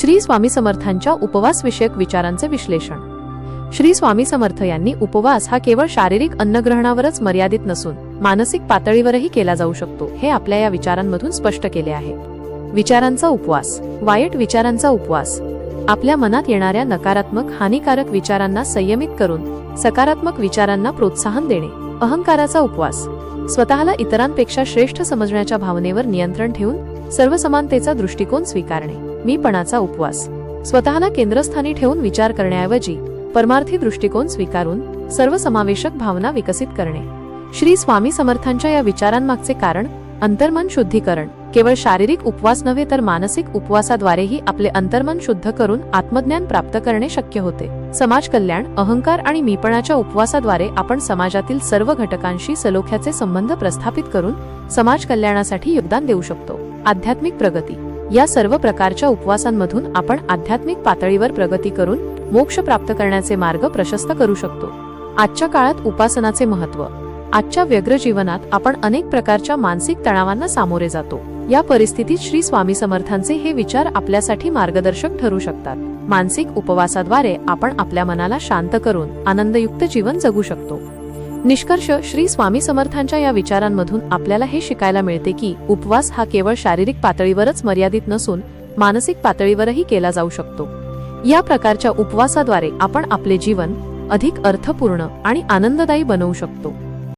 श्री स्वामी समर्थांच्या उपवास विषयक विचारांचे विश्लेषण. श्री स्वामी समर्थ यांनी उपवास हा केवळ शारीरिक अन्नग्रहणावरच मर्यादित नसून मानसिक पातळीवरही केला जाऊ शकतो हे आपल्या या विचारांमधून स्पष्ट केले आहे. विचारांचा उपवास वाईट विचारांचा उपवास. आपल्या मनात येणाऱ्या नकारात्मक हानिकारक विचारांना संयमित करून सकारात्मक विचारांना प्रोत्साहन देणे अहंकाराचा उपवास. स्वतःला इतरांपेक्षा श्रेष्ठ समजण्याच्या भावनेवर नियंत्रण ठेवून सर्वसमानतेचा दृष्टिकोन स्वीकारणे. मीपणाचा उपवास. स्वतःला केंद्रस्थानी ठेवून विचार करण्याऐवजी परमार्थी दृष्टिकोन स्वीकारून सर्वसमावेशक भावना विकसित करणे. श्री स्वामी समर्थांच्या या विचारांमागचे कारण अंतर्मन शुद्धीकरण. केवळ शारीरिक उपवास नव्हे तर मानसिक उपवासाद्वारेही आपले अंतर्मन शुद्ध करून आत्मज्ञान प्राप्त करणे शक्य होते. समाज कल्याण अहंकार आणि मीपणाच्या उपवासाद्वारे आपण समाजातील सर्व घटकांशी सलोख्याचे संबंध प्रस्थापित करून समाज कल्याणासाठी योगदान देऊ शकतो. आध्यात्मिक प्रगती. या सर्व प्रकारच्या उपवासांमधून आपण आध्यात्मिक पातळीवर प्रगती करून मोक्ष प्राप्त करण्याचे मार्ग प्रशस्त करू शकतो. आजच्या काळात उपासनाचे महत्त्व. आजच्या व्यग्र जीवनात आपण अनेक प्रकारच्या मानसिक तणावांना सामोरे जातो. या परिस्थितीत श्री स्वामी समर्थांचे हे विचार आपल्यासाठी मार्गदर्शक ठरू शकतात. मानसिक उपवासाद्वारे आपण आपल्या मनाला शांत करून आनंदयुक्त जीवन जगू शकतो. निष्कर्ष श्री स्वामी समर्थांच्या या विचारांमधून आपल्याला हे शिकायला मिळते की उपवास हा केवळ शारीरिक पातळीवरच मर्यादित नसून मानसिक पातळीवरही केला जाऊ शकतो. या प्रकारच्या उपवासाद्वारे आपण आपले जीवन अधिक अर्थपूर्ण आणि आनंददायी बनवू शकतो.